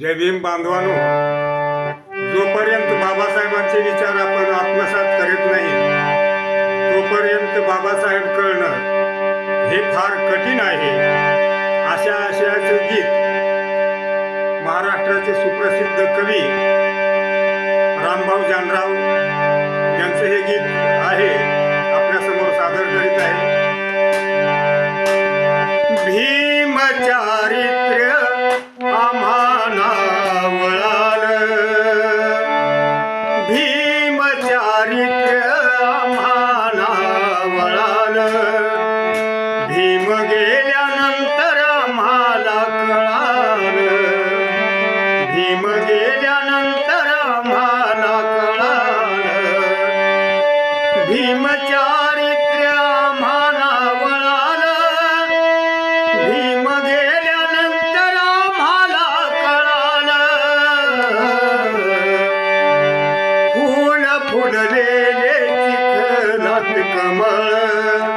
जयभीम बांधवानो जोपर्यंत बाबासाहेबांचे विचार आपण आत्मसात करीत नाही तोपर्यंत बाबासाहेब कळणं हे फार कठीण आहे. अशा आशयाचं गीत महाराष्ट्राचे सुप्रसिद्ध कवी रामभाऊ जानराव यांचं हे गीत आहे. அறிக்க மாணவளான ਕਮਲ।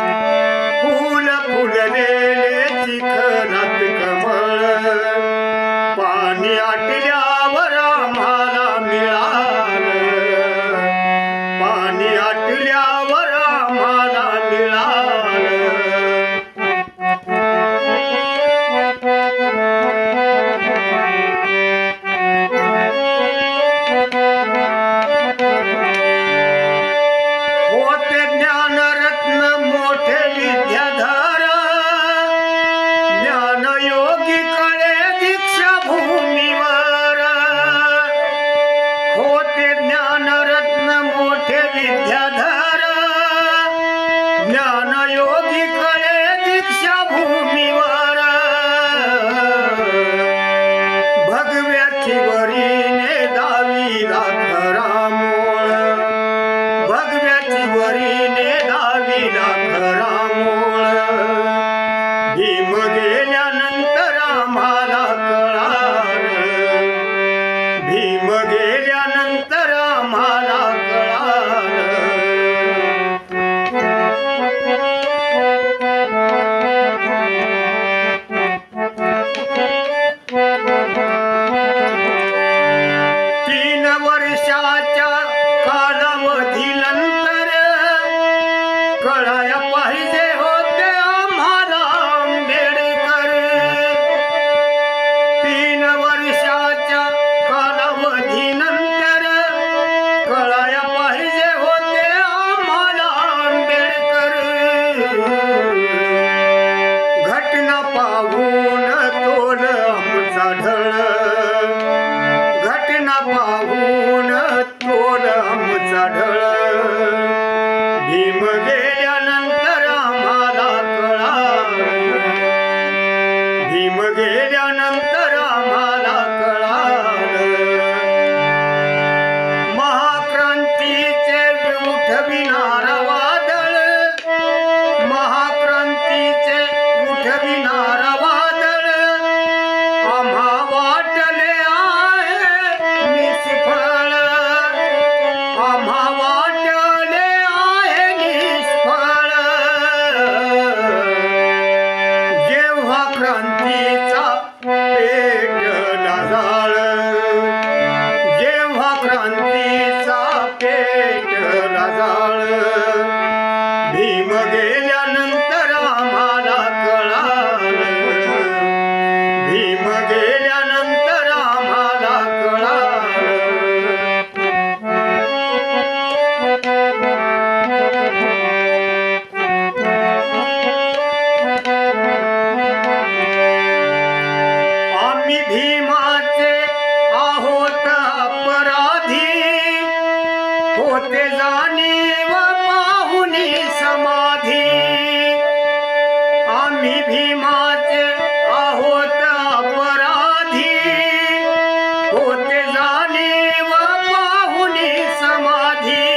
Right, Maria. जाणीव पाहुनी समाधी. आम्ही भीमाचे आहोत अपराधी. होत जाणीव पाहुनी समाधी.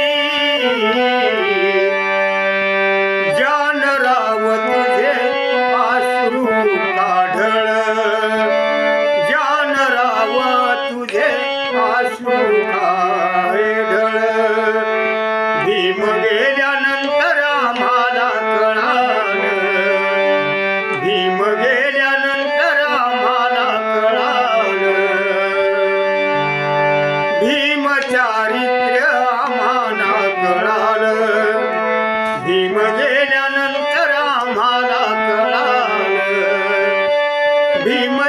जानराव तुझे आश्रू काढळ. चारित्र्य आम्हाला कळालं भीम गेल्यानंतर आम्हाला कळालं. भीम